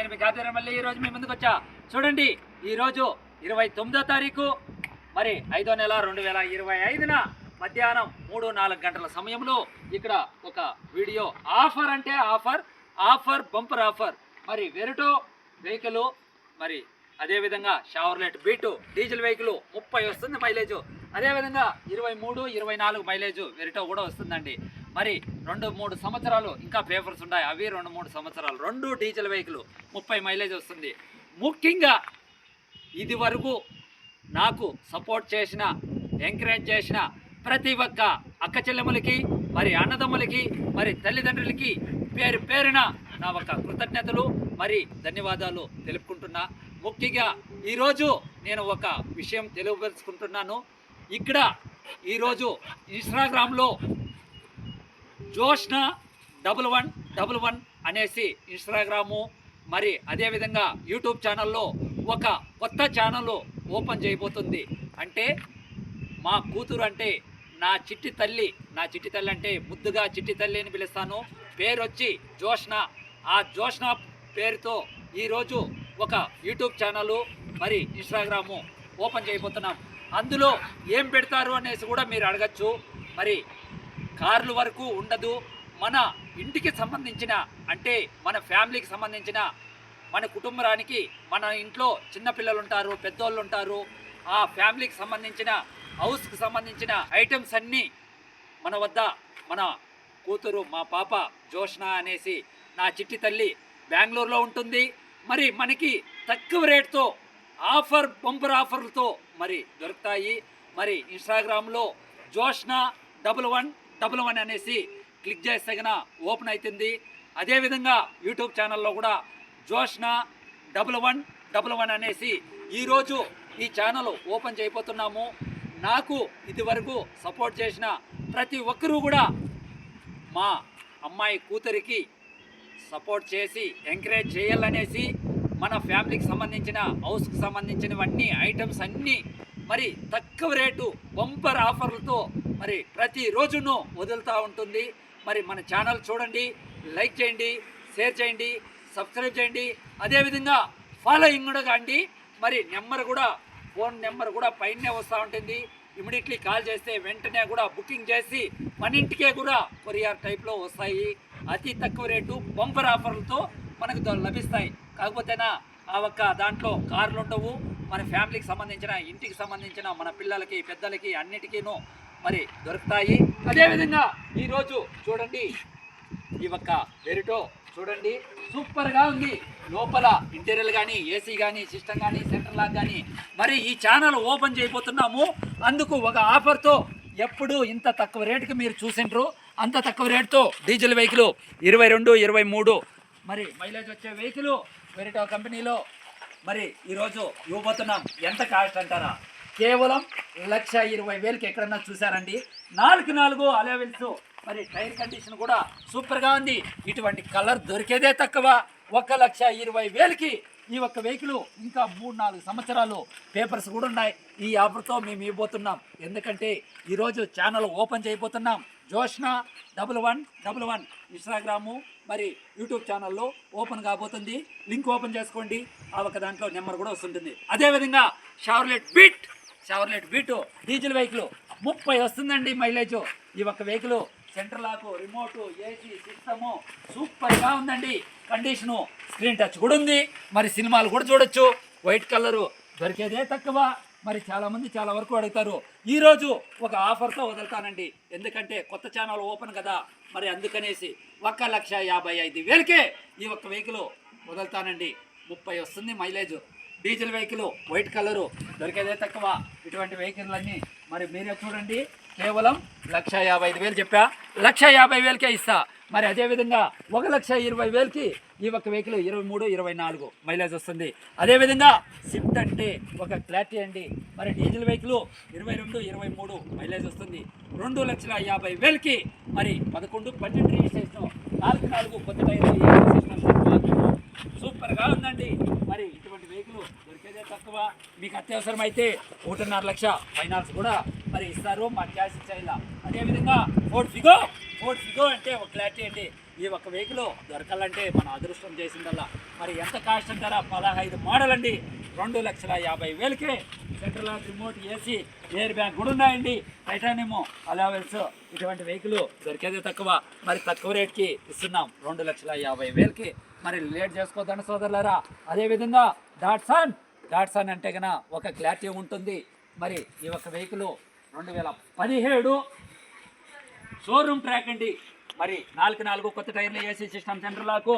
నేను మీ గాదిర మళ్ళీ ఈ రోజు మీ ముందుకు వచ్చా. చూడండి ఈరోజు ఇరవై తొమ్మిదో తారీఖు. మరి ఐదో నెల రెండు వేల ఇరవై ఐదున మధ్యాహ్నం మూడు నాలుగు గంటల సమయంలో ఇక్కడ ఒక వీడియో ఆఫర్ అంటే ఆఫర్ ఆఫర్ బంపర్ ఆఫర్. మరి వెరుటో వెహికల్ మరి అదేవిధంగా షవర్లెట్ బీటు డీజిల్ వెహికల్ ముప్పై వస్తుంది మైలేజ్ అదేవిధంగా ఇరవై మూడు ఇరవై నాలుగు మైలేజ్ వెరిటో కూడా వస్తుందండి. మరి రెండు మూడు సంవత్సరాలు ఇంకా పేపర్స్ ఉన్నాయి. అవి రెండు మూడు సంవత్సరాలు. రెండు డీజిల్ వెహికల్ ముప్పై మైలేజ్ వస్తుంది. ముఖ్యంగా ఇది వరకు నాకు సపోర్ట్ చేసిన ఎంకరేజ్ చేసిన ప్రతి ఒక్క అక్క చెల్లెములకి మరి అన్నదమ్ములకి మరి తల్లిదండ్రులకి పేరు పేరున నా ఒక కృతజ్ఞతలు మరి ధన్యవాదాలు తెలుపుకుంటున్నా. ముఖ్యంగా ఈరోజు నేను ఒక విషయం తెలియపరుచుకుంటున్నాను. ఇక్కడ ఈరోజు ఇన్స్టాగ్రామ్లో Joshna double one double one అనేసి ఇన్స్టాగ్రాము మరి అదేవిధంగా యూట్యూబ్ ఛానల్లో ఒక కొత్త ఛానల్ ఓపెన్ చేయబోతుంది. అంటే మా కూతురు అంటే నా చిట్టి తల్లి నా చిట్టి తల్లి అంటే ముద్దుగా చిట్టి తల్లి అని పిలుస్తాను. పేరు వచ్చి జోష్న. ఆ జోష్న పేరుతో ఈరోజు ఒక యూట్యూబ్ ఛానల్ మరి ఇన్స్టాగ్రాము ఓపెన్ చేయబోతున్నాం. అందులో ఏం పెడతారు అనేసి కూడా మీరు అడగచ్చు. మరి కార్లు వరకు ఉండదు. మన ఇంటికి సంబంధించిన అంటే మన ఫ్యామిలీకి సంబంధించిన మన కుటుంబానికి మన ఇంట్లో చిన్నపిల్లలు ఉంటారు పెద్దోళ్ళు ఉంటారు ఆ ఫ్యామిలీకి సంబంధించిన హౌస్కి సంబంధించిన ఐటమ్స్ అన్నీ మన వద్ద మన కూతురు మా పాప జోష్న అనేసి నా చిట్టి తల్లి బెంగళూరులో ఉంటుంది. మరి మనకి తక్కువ రేటుతో ఆఫర్ బంపర్ ఆఫర్లతో మరి దొరుకుతాయి. మరి ఇన్స్టాగ్రామ్లో Joshna double one double one అనేసి క్లిక్ చేస్తే గన ఓపెన్ అవుతుంది అదేవిధంగా యూట్యూబ్ ఛానల్లో కూడా Joshna double one double one అనేసి ఈరోజు ఈ ఛానల్ ఓపెన్ చేయబోతున్నాము. నాకు ఇదివరకు సపోర్ట్ చేసిన ప్రతి ఒక్కరూ కూడా మా అమ్మాయి కూతురికి సపోర్ట్ చేసి ఎంకరేజ్ చేయాలనేసి మన ఫ్యామిలీకి సంబంధించిన హౌస్కి సంబంధించినవన్నీ ఐటమ్స్ అన్నీ మరి తక్కువ రేటు బంపర్ ఆఫర్లతో మరి ప్రతిరోజును వదులుతూ ఉంటుంది. మరి మన ఛానల్ చూడండి లైక్ చేయండి షేర్ చేయండి సబ్స్క్రైబ్ చేయండి. అదేవిధంగా ఫాలోయింగ్ కూడా కాండి. మరి నెంబర్ కూడా ఫోన్ నెంబర్ కూడా పైనే వస్తూ ఉంటుంది. ఇమీడియట్లీ కాల్ చేస్తే వెంటనే కూడా బుకింగ్ చేసి మన ఇంటికే కూడా కొరియర్ టైప్లో వస్తాయి. అతి తక్కువ రేటు బంపర్ ఆఫర్లతో మనకు ద- లభిస్తాయి. కాకపోతేనా ఆ ఒక్క దాంట్లో కార్లు ఉండవు. మన ఫ్యామిలీకి సంబంధించిన ఇంటికి సంబంధించిన మన పిల్లలకి పెద్దలకి అన్నిటికీను మరి దొరుకుతాయి. అదేవిధంగా ఈరోజు చూడండి ఈ ఒక్క వెరిటో చూడండి సూపర్గా ఉంది. లోపల ఇంటీరియర్ కానీ ఏసీ కానీ సిస్టమ్ కానీ సెంటర్ లాక్ కానీ మరి ఈ ఛానల్ ఓపెన్ చేయబోతున్నాము. అందుకు ఒక ఆఫర్తో ఎప్పుడు ఇంత తక్కువ రేటుకి మీరు చూసిండ్రు. అంత తక్కువ రేటుతో డీజిల్ వెహికల్ ఇరవై రెండు ఇరవై మూడు. మరి మైలేజ్ వచ్చే వెహికల్ వెరిటో కంపెనీలో. మరి ఈరోజు ఇవ్వబోతున్నాం. ఎంత కాస్ట్ అంటారా? కేవలం లక్ష ఇరవై వేలకి ఎక్కడన్నా చూసారండి నాలుగు నాలుగు అలవెల్స్ మరి టైర్ కండిషన్ కూడా సూపర్గా ఉంది. ఇటువంటి కలర్ దొరికేదే తక్కువ. ఒక లక్ష ఇరవై వేలకి ఈ ఒక్క వెహికల్ ఇంకా మూడు నాలుగు సంవత్సరాలు పేపర్స్ కూడా ఉన్నాయి. ఈ ఆఫర్తో మేము ఇవ్వబోతున్నాం. ఎందుకంటే ఈరోజు ఛానల్ ఓపెన్ చేయబోతున్నాం. Joshna double one double one Instagram మరి యూట్యూబ్ ఛానల్లో ఓపెన్ కాబోతుంది. లింక్ ఓపెన్ చేసుకోండి. ఆ ఒక దాంట్లో నెంబర్ కూడా వస్తుంటుంది. అదేవిధంగా Chevrolet Beat Chevrolet Beat diesel vehicle ముప్పై వస్తుందండి మైలేజ్. ఈ ఒక్క vehicle center lock remote AC system సూపర్గా ఉందండి. కండిషను స్క్రీన్ టచ్ కూడా ఉంది. మరి సినిమాలు కూడా చూడొచ్చు. వైట్ కలరు దొరికేదే తక్కువ. మరి చాలామంది చాలా వరకు అడుగుతారు ఈరోజు ఒక ఆఫర్తో వదులుతానండి. ఎందుకంటే కొత్త ఛానల్ ఓపెన్ కదా మరి అందుకనేసి ఒక్క లక్ష యాభై ఐదు వేలకే ఈ ఒక్క వెహికల్ వదులుతానండి. ముప్పై వస్తుంది mileage. Diesel vehicle white colour దొరికేదే తక్కువ. ఇటువంటి వెహికల్లన్నీ మరి మీరే చూడండి. కేవలం లక్ష యాభై ఐదు వేలు చెప్పా. లక్ష యాభై వేలకే ఇస్తా. మరి అదేవిధంగా ఒక లక్ష ఇరవై వేలకి ఈ ఒక్క వెహికల్ ఇరవై మూడు ఇరవై నాలుగు మైలేజ్ వస్తుంది. అదేవిధంగా స్విఫ్ట్ అంటే ఒక క్లారిటీ అండి. మరి డీజిల్ వెహికల్ ఇరవై రెండు ఇరవై మూడు మైలేజ్ వస్తుంది. రెండు లక్షల యాభై వేలకి మరి పదకొండు పన్నెండు రిజిస్ట్రేషన్ నాలుగు నాలుగు కొత్త టైర్లు సూపర్గా ఉందండి. మరి ఇటువంటి వెహికల్ తక్కువ. మీకు అత్యవసరం అయితే ఒకటిన్నర లక్ష ఫైనాన్స్ కూడా మరి ఇస్తారు. మా క్యాష్ ఇచ్చేలా అదేవిధంగా ఫోర్డ్ ఫిగో. ఫోర్డ్ ఫిగో అంటే ఒక క్లారిటీ అండి. ఈ ఒక్క వెహికల్ దొరకాలంటే మన అదృష్టం చేసిందల్లా. మరి ఎంత కాస్ట్ అంటారా? పదహైదు మోడల్ అండి. రెండు లక్షల యాభై వేలకే central off remote AC air bag కూడా ఉన్నాయండి. టైటానియము అలావెన్స్. ఇటువంటి వెహికల్ దొరికేదే తక్కువ. మరి తక్కువ రేట్కి ఇస్తున్నాం. రెండు లక్షల యాభై వేలకి. మరి లేట్ చేసుకోదండి సోదరులారా. అదేవిధంగా డాట్సన్ డాట్సన్ అంటే కనుక ఒక క్లారిటీ ఉంటుంది. మరి ఈ ఒక వెహికల్ రెండు వేల పదిహేడు షోరూమ్ ట్రాక్ అండి. మరి నాలుగు నాలుగు కొత్త టైర్లు ఏసీ సిస్టమ్ సెంటర్లకు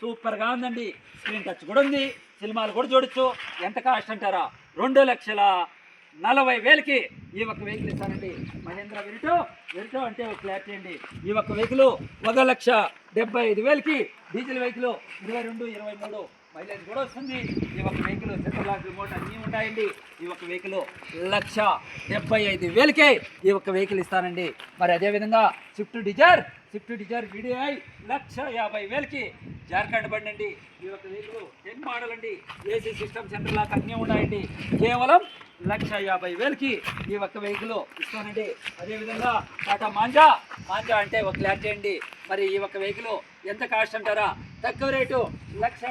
సూపర్గా ఉందండి. స్క్రీన్ టచ్ కూడా ఉంది. సినిమాలు కూడా చూడొచ్చు. ఎంత కాస్ట్ అంటారా? రెండు లక్షల నలభై వేలకి ఈ ఒక్క వెహికల్ ఇస్తానండి మహేంద్ర వెరిటో. వెరిటో అంటే ఒక క్లారిటీ అండి. ఈ ఒక్క వెహికల్ ఒక లక్ష డెబ్బై ఐదు వేలకి డీజిల్ వెహికల్ ఇరవై రెండు ఇరవై మూడు మైలేజ్ కూడా వస్తుంది. ఈ ఒక వెహికల్ సెంటర్ లాక్ రిమోట్ అన్నీ ఉంటాయండి. ఈ ఒక వెహికల్ లక్ష డెబ్బై ఐదు వేలకే ఈ ఒక్క వెహికల్ ఇస్తానండి. మరి అదేవిధంగా Swift Dzire Swift Dzire VDI lakh యాభై వేలకి జార్ఖండ్ బండి అండి ఈ ఒక వెహికల్ టెన్ మోడల్ అండి ఏసీ సిస్టమ్ సెంటర్ లాక్ అన్నీ ఉన్నాయండి కేవలం లక్ష యాభై వేలకి ఈ ఒక్క వెహికల్ ఇస్తానండి. అదేవిధంగా టాటా మాంజా మాంజా అంటే ఒక క్లారిటీ అండి మరి ఈ ఒక్క వెహికల్ ఎంత కాస్ట్ అంటారా? తక్కువ రేటు లక్ష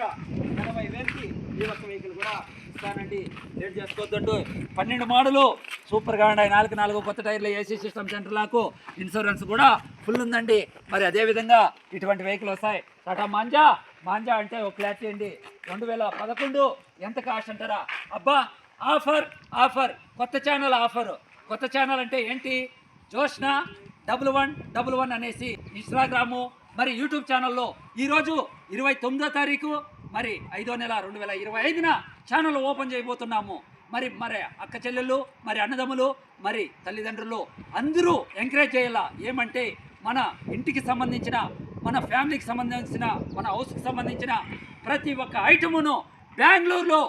ఈ ఒక్క వెహికల్ కూడా ఇస్తానండి. లేట్ చేసుకోవద్దండు పన్నెండు మోడలు సూపర్గా ఉన్నాయి నాలుగు నాలుగు కొత్త టైర్లు ఏసీ సిస్టమ్ సెంటర్లకు ఇన్సూరెన్స్ కూడా ఫుల్ ఉందండి. మరి అదేవిధంగా ఇటువంటి వెహికల్ వస్తాయి. టాటా మాంజా మాంజా అంటే ఒక క్లారిటీ అండి. రెండు వేల పదకొండు ఎంత కాస్ట్ అంటారా? అబ్బా ఆఫర్ ఆఫర్ కొత్త ఛానల్ ఆఫర్. కొత్త ఛానల్ అంటే ఏంటి? Joshna double one double one అనేసి ఇన్స్టాగ్రాము మరి యూట్యూబ్ ఛానల్లో ఈరోజు ఇరవై తొమ్మిదో తారీఖు. మరి ఐదో నెల రెండు వేల ఇరవై ఐదున ఛానల్ ఓపెన్ చేయబోతున్నాము. మరి మరి అక్క చెల్లెళ్ళు మరి అన్నదమ్ములు మరి తల్లిదండ్రులు అందరూ ఎంకరేజ్ చేయాలా? ఏమంటే మన ఇంటికి సంబంధించిన మన ఫ్యామిలీకి సంబంధించిన మన హౌస్కి సంబంధించిన ప్రతి ఒక్క ఐటమును బెంగళూరులో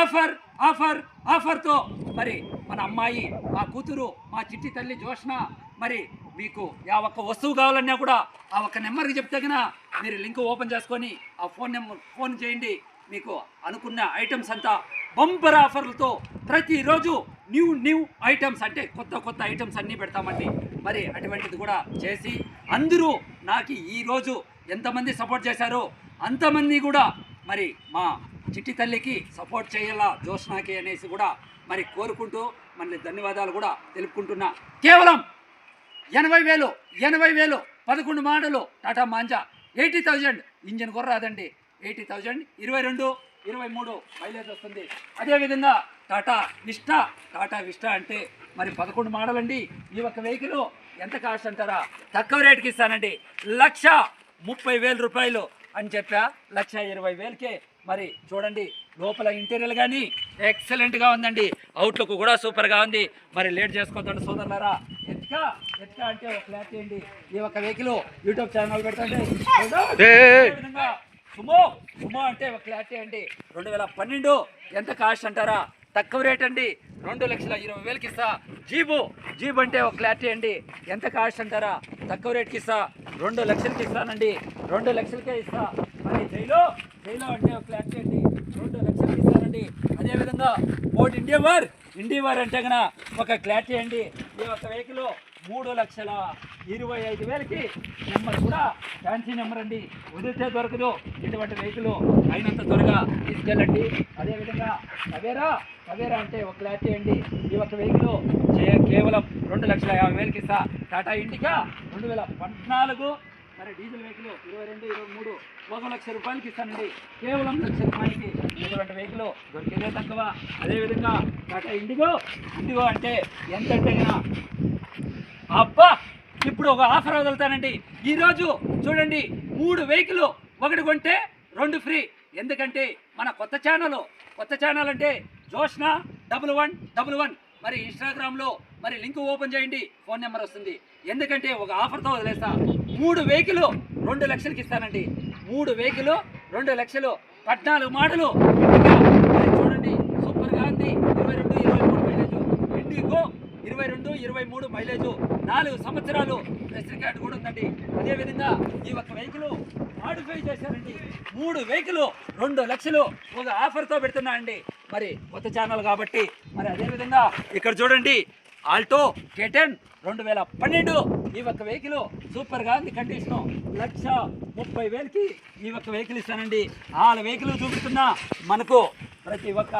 ఆఫర్ ఆఫర్ ఆఫర్తో మరి మన అమ్మాయి మా కూతురు మా చిట్టి తల్లి జోష్న మరి మీకు ఆ ఒక్క వస్తువు కావాలన్నా కూడా ఆ ఒక్క నెంబర్కి చెప్తే కన్నా మీరు లింక్ ఓపెన్ చేసుకొని ఆ ఫోన్ నెంబర్ ఫోన్ చేయండి. మీకు అనుకున్న ఐటమ్స్ అంతా బంపర్ ఆఫర్లతో ప్రతిరోజు న్యూ న్యూ ఐటమ్స్ అంటే కొత్త కొత్త ఐటమ్స్ అన్నీ పెడతామండి. మరి అటువంటిది కూడా చేసి అందరూ నాకు ఈరోజు ఎంతమంది సపోర్ట్ చేశారో అంతమంది కూడా మరి మా చిట్టి తల్లికి సపోర్ట్ చేయాలా జోష్నాకి అనేసి కూడా మరి కోరుకుంటూ మళ్ళీ ధన్యవాదాలు కూడా తెలుపుకుంటున్నా. కేవలం ఎనభై వేలు ఎనభై వేలు పదకొండు మాటలు. Tata Manza eighty thousand. Engine కూడా రాదండి. ఎయిటీ థౌజండ్ ఇరవై రెండు ఇరవై మూడు మైలేజ్ వస్తుంది. అదేవిధంగా టాటా విస్టా టాటా విస్టా అంటే మరి పదకొండు మోడల్ అండి ఈ ఒక్క వెహికల్ ఎంత కాస్ట్ అంటారా? తక్కువ రేటుకి ఇస్తానండి. లక్ష ముప్పై వేల రూపాయలు అని చెప్పా. లక్ష ఇరవై వేలకే. మరి చూడండి లోపల ఇంటీరియర్ కానీ ఎక్సలెంట్గా ఉందండి. అవుట్లుక్ కూడా సూపర్గా ఉంది. మరి లేట్ చేసుకోవద్దండి సోదరులారా. ఎత్కా అంటే ఒక క్లారిటీ అండి ఈ ఒక్క వెహికల్ యూట్యూబ్ ఛానల్ పెడుతుంటే సుమో సుమో అంటే ఒక క్లారిటీ అండి రెండు వేల పన్నెండు ఎంత కాస్ట్ అంటారా? తక్కువ రేట్ అండి. రెండు లక్షల ఇరవై వేలకి ఇస్తా. జీబు జీబు అంటే ఒక క్లారిటీ అండి ఎంత కాస్ట్ అంటారా? తక్కువ రేట్కి ఇస్తా. రెండు లక్షలకి ఇస్తానండి. రెండు లక్షలకే ఇస్తా. మరి జైలో జైలో అంటే ఒక క్లారిటీ అండి రెండు లక్షలకి ఇస్తానండి. అదేవిధంగా ఓట్ ఇండియా వార్ ఇండియా వార్ అంటే కనుక ఒక క్లారిటీ అండి ఈ యొక్క వెహికల్ మూడు లక్షల ఇరవై ఐదు వేలకి నెంబర్ కూడా ఫ్యాన్సీ నెంబర్ అండి. వదిలితే దొరకదు. ఇటువంటి వెహికల్ అయినంత త్వరగా తీసుకెళ్ళండి. అదేవిధంగా టవేరా టవేరా అంటే ఒక క్లారిటీ అండి ఈ యొక్క వెహికల్ చే- కేవలం రెండు లక్షల యాభై వేలకి ఇస్తా. టాటా ఇండికా రెండు వేల పద్నాలుగు. మరి డీజిల్ వెహికల్ ఇరవై రెండు ఇరవై మూడు. ఒక లక్ష రూపాయలకి ఇస్తానండి. కేవలం లక్ష రూపాయలకి. ఇటువంటి వెహికల్ దొరికేదే తక్కువ. అదేవిధంగా టాటా ఇండిగో. ఇండిగో అంటే ఎంత అంటే అబ్బా! ఇప్పుడు ఒక ఆఫర్ వదులుతానండి. ఈరోజు చూడండి మూడు వెహికల్ ఒకటి కొంటే రెండు ఫ్రీ. ఎందుకంటే మన కొత్త ఛానల్ కొత్త ఛానల్ అంటే Joshna double one double one. మరి ఇన్స్టాగ్రామ్లో మరి లింక్ ఓపెన్ చేయండి ఫోన్ నెంబర్ వస్తుంది. ఎందుకంటే ఒక ఆఫర్తో వదిలేస్తా. మూడు వెహికల్ రెండు లక్షలకి ఇస్తానండి. మూడు వెహికల్ రెండు లక్షలు పద్నాలుగు మాటలు. మరి చూడండి సూపర్గా ఉంది. ఇరవై రెండు ఇరవై మూడు మైలేజ్. ఇండిగో ఇరవై రెండు ఇరవై మూడు మైలేజ్. నాలుగు సంవత్సరాలు ప్రెస్ రికార్డు కూడా ఉందండి. అదేవిధంగా ఈ ఒక్క వెహికల్ మాడిఫై చేశారండి. మూడు వెహికల్ రెండు లక్షలు ఒక ఆఫర్తో పెడుతున్నా అండి మరి కొత్త ఛానల్ కాబట్టి మరి అదేవిధంగా ఇక్కడ చూడండి ఆల్టో కేటెన్ రెండు వేల పన్నెండు ఈ ఒక్క వెహికల్ సూపర్గా ఉంది కండిషను. లక్ష ముప్పై వేలకి ఈ ఒక్క వెహికల్ ఇస్తానండి. ఆ వెహికల్ చూపిస్తున్నా మనకు ప్రతి ఒక్క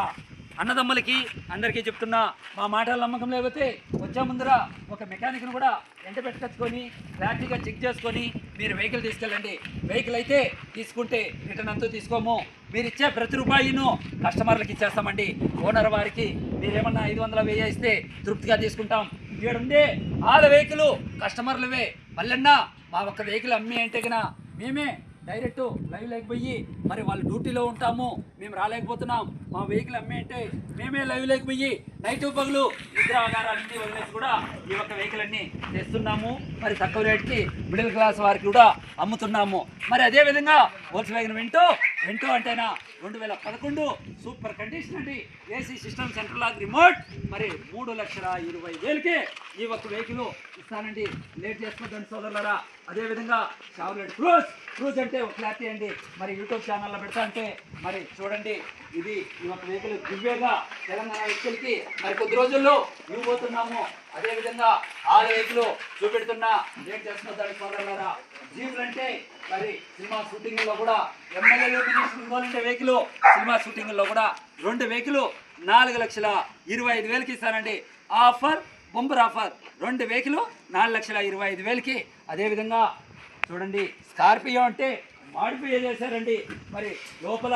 అన్నదమ్ములకి అందరికీ చెప్తున్నా మా మాటల నమ్మకం లేకపోతే వచ్చే ముందర ఒక మెకానిక్ను కూడా వెంట పెట్టుకొచ్చుకొని క్లారిటీగా చెక్ చేసుకొని మీరు వెహికల్ తీసుకెళ్ళండి. వెహికల్ అయితే తీసుకుంటే రిటర్న్ అంతా తీసుకోము. మీరు ఇచ్చే ప్రతి రూపాయిను కస్టమర్లకు ఇచ్చేస్తామండి. ఓనర్ వారికి మీరేమన్నా ఐదు వందల వెయ్యి ఇస్తే తృప్తిగా తీసుకుంటాం. ఇక్కడుండే ఆరు వెహికల్ కస్టమర్లవే. మళ్ళన్నా మా ఒక్క వెహికల్ అమ్మి అంటే కన్నా మేమే డైరెక్ట్ లైవ్ లేకపోయి మరి వాళ్ళు డ్యూటీలో ఉంటాము. మేము రాలేకపోతున్నాం. మా వెహికల్ అమ్మే అంటే మేమే లైవ్ లేకపోయి నైట్ పగులు నిద్ర ఆగారాలన్నీ వదిలేసి కూడా ఈ ఒక్క వెహికల్ అన్ని తెస్తున్నాము. మరి తక్కువ రేట్కి మిడిల్ క్లాస్ వారికి కూడా అమ్ముతున్నాము. మరి అదే విధంగా వోల్స్ వ్యాగన్ వింటూ వింటూ అంటేనా రెండు వేల పదకొండు సూపర్ కండిషన్ అండి. AC system central off remote మరి మూడు లక్షల ఇరవై వేలకే ఈ ఒక్క వెహికల్ ఇస్తానండి. లేట్ చేసుకోదండి సోదరులారా. అదేవిధంగా షావర్లెట్ క్రూజ్ క్రూజ్ అంటే ఒక క్లారిటీ అండి. మరి యూట్యూబ్ ఛానల్లో పెడతా అంటే మరి చూడండి. ఇది ఈ ఒక వెహికల్ దివ్యగా తెలంగాణ వ్యక్తులకి మరి కొద్ది రోజుల్లో ఇవ్వబోతున్నాము. అదేవిధంగా ఆ వెహికల్ చూపెడుతున్నా లేట్ దాని సోదరులారా? జీవులు అంటే మరి సినిమా షూటింగ్లో కూడా ఎమ్మెల్యేలు మినిస్టర్ ఇంకోలంటే వెహికల్ సినిమా షూటింగ్లో కూడా రెండు వెహికల్ నాలుగు లక్షల ఇరవై ఐదు వేలకి ఇస్తానండి. Offer bumper offer. రెండు వెహికల్ నాలుగు లక్షల ఇరవై ఐదు వేలకి. అదేవిధంగా చూడండి స్కార్పియో అంటే మాడిఫై చేశారండి మరి లోపల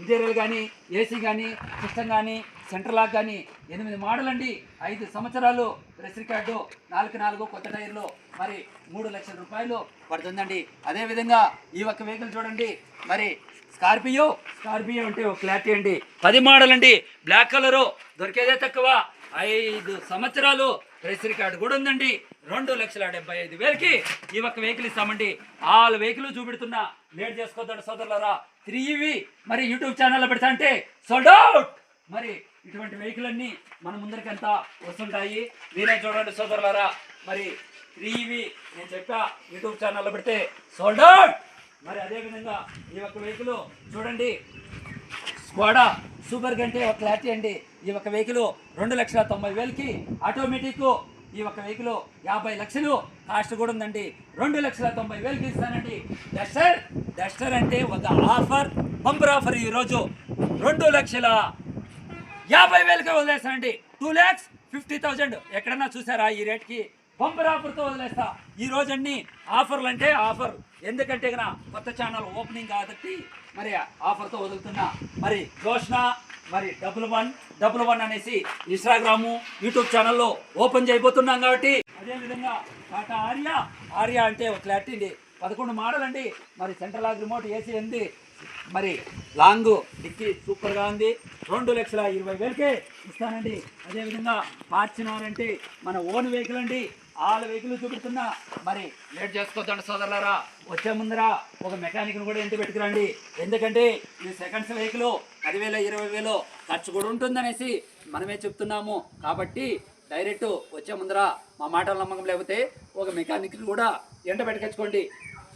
ఇంటీరియర్ కానీ ఏసీ కానీ సిస్టమ్ కానీ సెంటర్ లాక్ కానీ ఎనిమిది మోడల్ అండి ఐదు సంవత్సరాలు ప్రెస్ రికార్డు నాలుగు నాలుగు కొత్త టైర్లు మరి మూడు లక్షల రూపాయలు పడుతుందండి. అదేవిధంగా ఈ ఒక్క వెహికల్ చూడండి. మరి స్కార్పియో స్కార్పియో అంటే ఒక క్లారిటీ అండి. పది మోడల్ అండి బ్లాక్ కలరు దొరికేదే తక్కువ. ఐదు సంవత్సరాలు ప్రెస్ రికార్డు కూడా ఉందండి. రెండు లక్షల డెబ్బై ఐదు వేలకి ఈ ఒక్క వెహికల్ ఇస్తామండి. ఆల్ వెహికల్ చూపెడుతున్నా. లేట్ చేసుకోవద్దండి సోదరులరా. త్రీ ఇవి మరి యూట్యూబ్ ఛానల్లో పెడతా అంటే సోల్డ్ అవుట్ మరి ఇటువంటి వెహికల్ అన్ని మన ముందరికంతా వస్తుంటాయి. మీరే చూడండి సోదరులారా మరి త్రీ ఇవి నేను చెప్పా యూట్యూబ్ ఛానల్లో పెడితే సోల్డ్ అవుట్ మరి అదేవిధంగా ఈ యొక్క వెహికల్ చూడండి స్కోడా సూపర్ గంటే ఒక క్లారిటీ అండి. ఈ యొక్క వెహికల్ రెండు లక్షల తొంభై వేలకి ఆటోమేటిక్ ఈ ఒక వెహికల్ యాభై లక్షలు కాస్ట్ కూడా ఉందండి. రెండు లక్షల తొంభై వేలకి ఇస్తానండి. డస్టర్ డస్టర్ అంటే ఒక ఆఫర్ బంపర్ ఆఫర్ ఈరోజు రెండు లక్షల యాభై వేలకి వదిలేస్తానండి. టూ ల్యాక్స్ ఫిఫ్టీ థౌజండ్ ఎక్కడన్నా చూసారా ఈ రేట్కి? బంపర్ ఆఫర్తో వదిలేస్తా. ఈ రోజు అన్ని ఆఫర్లు అంటే ఆఫర్. ఎందుకంటే కన్నా కొత్త ఛానల్ ఓపెనింగ్ కాబట్టి మరి ఆఫర్తో వదులుతున్నా. మరి జోష్న మరి డబుల్ వన్ డబుల్ వన్ అనేసి ఇన్స్టాగ్రాము యూట్యూబ్ ఛానల్లో ఓపెన్ చేయబోతున్నాం కాబట్టి అదేవిధంగా టాటా ఆర్యా. ఆర్యా అంటే ఒక క్లారిటీ అండి పదకొండు మోడల్ అండి మరి సెంట్రల్ లాగ్ రిమోట్ ఏసీ ఉంది. మరి లాంగ్ డిక్కీ సూపర్గా ఉంది. రెండు లక్షల ఇరవై వేలకే ఇస్తానండి. అదేవిధంగా ఫార్చునర్ అంటే మన ఓన్ వెహికల్ అండి. వాళ్ళ వెహికల్ చూపిస్తున్నా. మరి లేట్ చేసుకోవద్దండి సోదరులారా. వచ్చే ముందర ఒక మెకానిక్ని కూడా ఇంటి పెట్టుకురండి ఎందుకంటే ఈ సెకండ్స్ వెహికల్ పదివేల ఇరవై వేలు ఖర్చు కూడా ఉంటుందనేసి మనమే చెప్తున్నాము. కాబట్టి డైరెక్ట్ వచ్చే ముందర మా మాటల నమ్మకం లేకపోతే ఒక మెకానిక్ కూడా ఎండ పెట్టుకొచ్చుకోండి.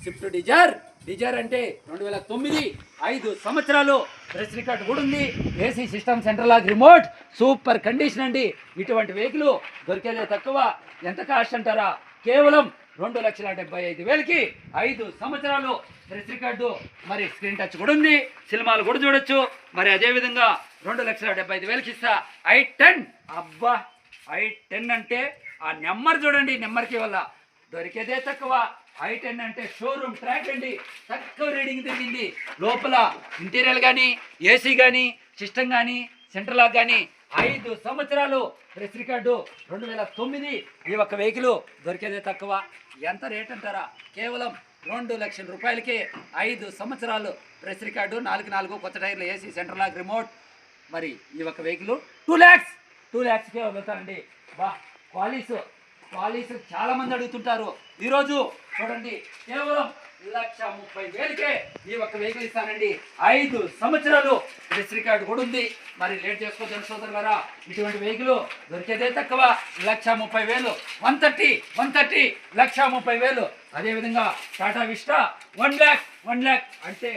Swift Dzire. డిజైర్ అంటే రెండు వేల తొమ్మిది ఐదు సంవత్సరాలు ప్రెస్ రికార్డ్ కూడా ఉంది. AC system central off remote. Super condition అండి. ఇటువంటి వెహికల్ దొరికేదే తక్కువ. ఎంత కాస్ట్ అంటారా? కేవలం రెండు లక్షల డెబ్బై ఐదు వేలకి ఐదు సంవత్సరాలు ప్రెస్ రికార్డు. మరి స్క్రీన్ టచ్ కూడా ఉంది. సినిమాలు కూడా చూడొచ్చు. మరి అదే విధంగా రెండు లక్షల డెబ్బై ఐదు వేలకి ఇస్తా. I ten. అబ్బా! ఐ టెన్ అంటే ఆ నెంబర్ చూడండి. నెంబర్కి వల్ల దొరికేదే తక్కువ. ఐ టెన్ అంటే షోరూమ్ ట్రాక్ అండి. తక్కువ రీడింగ్ తిరిగింది. లోపల ఇంటీరియర్ కానీ ఏసీ కానీ సిస్టమ్ కానీ సెంటర్ లాక్ కానీ ఐదు సంవత్సరాలు ప్రెస్ రికార్డు. రెండు వేల తొమ్మిది ఈ ఒక్క వెహికల్ దొరికేదే తక్కువ. ఎంత రేట్ అంటారా? కేవలం రెండు లక్షల రూపాయలకే ఐదు సంవత్సరాలు ప్రెస్ రికార్డు. నాలుగు నాలుగు కొత్త టైర్లు ఏసీ సెంటర్ లాక్ రిమోట్. మరి ఈ ఒక్క వెహికల్ టూ ల్యాక్స్ టూ ల్యాక్స్కే వదులుతానండి బా క్వాలీస్ పాలీసులు చాలా మంది అడుగుతుంటారు. ఈరోజు చూడండి కేవలం లక్ష ముప్పై వేలకే ఈ ఒక్క వెహికల్ ఇస్తానండి. ఐదు సంవత్సరాలు ప్రెస్ రికార్డు కూడా ఉంది. మరి లేట్ చేసుకోవచ్చు సోదరు గారా ఇటువంటి వెహికల్ దొరికేదే తక్కువ. లక్ష ముప్పై వేలు one thirty one thirty lakh ముప్పై వేలు. అదేవిధంగా Tata Vista one lakh one lakh అంటే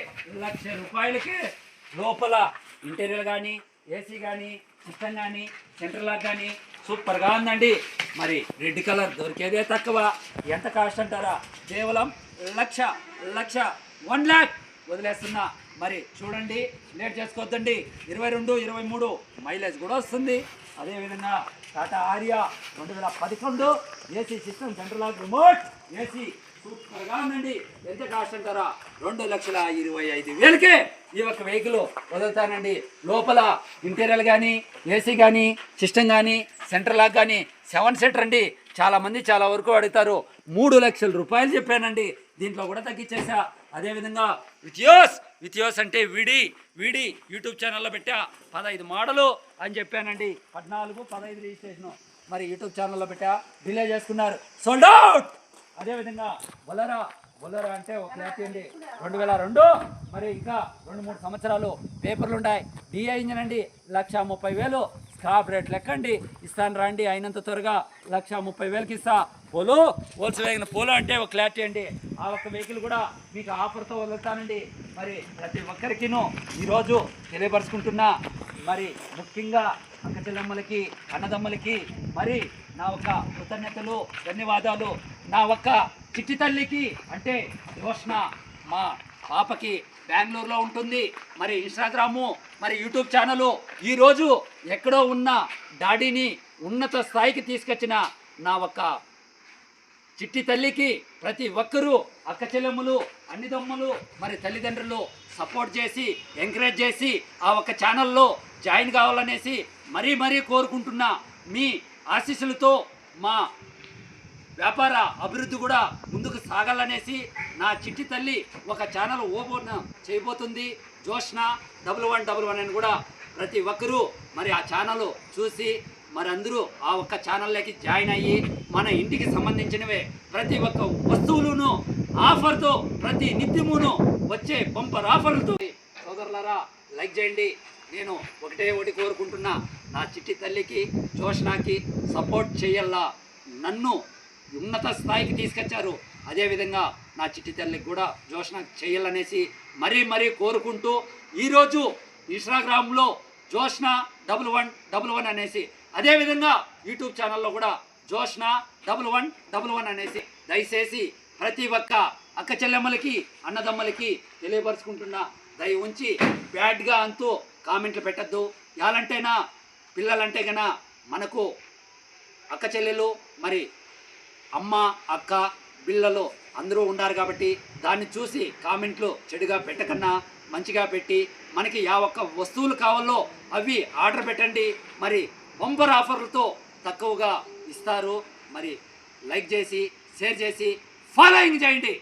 లక్ష రూపాయలకి లోపల ఇంటీరియర్ కానీ ఏసీ కానీ సిస్టమ్ కానీ సెంట్రల్ లాక్ కానీ సూపర్గా ఉందండి. మరి రెడ్ కలర్ దొరికేదే తక్కువ. ఎంత కాస్ట్ అంటారా? కేవలం లక్ష లక్ష వన్ ల్యాక్ వదిలేస్తున్నా. మరి చూడండి లేట్ చేసుకోవద్దండి. ఇరవై రెండు ఇరవై మూడు మైలేజ్ కూడా వస్తుంది. అదేవిధంగా టాటా ఆర్యా రెండు వేల పదకొండు AC system central off remote AC సూపర్గా ఉందండి. ఎంత కాస్ట్ అంటారా రెండు లక్షల ఇరవై ఐదు వేలకే ఈ ఒక్క వెహికల్ వదులుతానండి. లోపల ఇంటీరియర్ కానీ ఏసీ కానీ సిస్టమ్ కానీ సెంటర్ లాక్ కానీ సెవెన్ సీటర్ అండి. చాలామంది చాలా వరకు అడుగుతారు. మూడు లక్షల రూపాయలు చెప్పానండి. దీంట్లో కూడా తగ్గించేసా అదేవిధంగా వితియోస్ వితియోస్ అంటే విడి విడి యూట్యూబ్ ఛానల్లో పెట్టా. పదహైదు మోడలు అని చెప్పానండి. పద్నాలుగు పదహైదు రిజిస్ట్రేషన్. మరి యూట్యూబ్ ఛానల్లో పెట్టా. డిలే చేసుకున్నారు. సోల్డ్ అవుట్ అదేవిధంగా బొలరా బొలరా అంటే ఒక క్లారిటీ అండి. రెండు వేల రెండు. మరి ఇంకా రెండు మూడు సంవత్సరాలు పేపర్లు ఉన్నాయి డిఐ ఇంజన్ అండి లక్ష ముప్పై వేలు. స్క్రాప్ రేట్ లెక్కండి. ఇస్తాను రండి అయినంత త్వరగా లక్ష ముప్పై వేలకి ఇస్తా. పోలో హోల్స్ వేగిన పోలో అంటే ఒక క్లారిటీ అండి. ఆ ఒక్క వెహికల్ కూడా మీకు ఆఫర్తో వదులుతానండి. మరి ప్రతి ఒక్కరికిను ఈరోజు తెలియపరుచుకుంటున్నా. మరి ముఖ్యంగా అక్క చెల్లెమ్మలకి అన్నదమ్మలకి మరి నా ఒక్క కృతజ్ఞతలు ధన్యవాదాలు. నా ఒక్క చిట్టి తల్లికి అంటే రోష్ణ మా పాపకి బెంగళూరులో ఉంటుంది. మరి ఇన్స్టాగ్రాము మరి యూట్యూబ్ ఛానలు. ఈరోజు ఎక్కడో ఉన్న డాడీని ఉన్నత స్థాయికి తీసుకొచ్చిన నా ఒక్క చిట్టి తల్లికి ప్రతి ఒక్కరూ అక్క చెల్లెమ్మలు అన్నిదమ్ములు మరి తల్లిదండ్రులు సపోర్ట్ చేసి ఎంకరేజ్ చేసి ఆ ఒక్క ఛానల్లో జాయిన్ కావాలనేసి మరీ మరీ కోరుకుంటున్నా మీ ఆశీస్సులతో మా వ్యాపార అభివృద్ధి కూడా ముందుకు సాగాలనేసి నా చిట్టి తల్లి ఒక ఛానల్ ఓపెన్ చేయబోతుంది. Joshna double one double one అని కూడా ప్రతి ఒక్కరూ మరి ఆ ఛానల్ చూసి మరి అందరూ ఆ ఒక్క ఛానల్లోకి జాయిన్ అయ్యి మన ఇంటికి సంబంధించినవే ప్రతి ఒక్క వస్తువులను ఆఫర్తో ప్రతి నిత్యమును వచ్చే బంపర్ ఆఫర్లతో సోదరులారా లైక్ చేయండి. నేను ఒకటే ఒకటి కోరుకుంటున్నా. నా చిట్టి తల్లికి జోష్నాకి సపోర్ట్ చేయల్లా నన్ను ఉన్నత స్థాయికి తీసుకొచ్చారు. అదేవిధంగా నా చిట్టి తల్లికి కూడా జోష్న చేయాలనేసి మరీ మరీ కోరుకుంటూ ఈరోజు ఇన్స్టాగ్రామ్లో Joshna double one double one అనేసి అదేవిధంగా యూట్యూబ్ ఛానల్లో కూడా Joshna double one double one అనేసి దయచేసి ప్రతి ఒక్క అక్క చెల్లెమ్మలకి అన్నదమ్మలకి తెలియపరుచుకుంటున్నా దయ ఉంచి బ్యాడ్గా అంటూ కామెంట్లు పెట్టద్దు. ఎలాంటైనా పిల్లలంటే కన్నా మనకు అక్క చెల్లెలు మరి అమ్మ అక్క పిల్లలు అందరూ ఉన్నారు కాబట్టి దాన్ని చూసి కామెంట్లు చెడుగా పెట్టకన్నా మంచిగా పెట్టి మనకి యా ఒక్క వస్తువులు కావాలో అవి ఆర్డర్ పెట్టండి. మరి బంపర్ ఆఫర్లతో తక్కువగా ఇస్తారు. మరి లైక్ చేసి షేర్ చేసి ఫాలోయింగ్ చేయండి.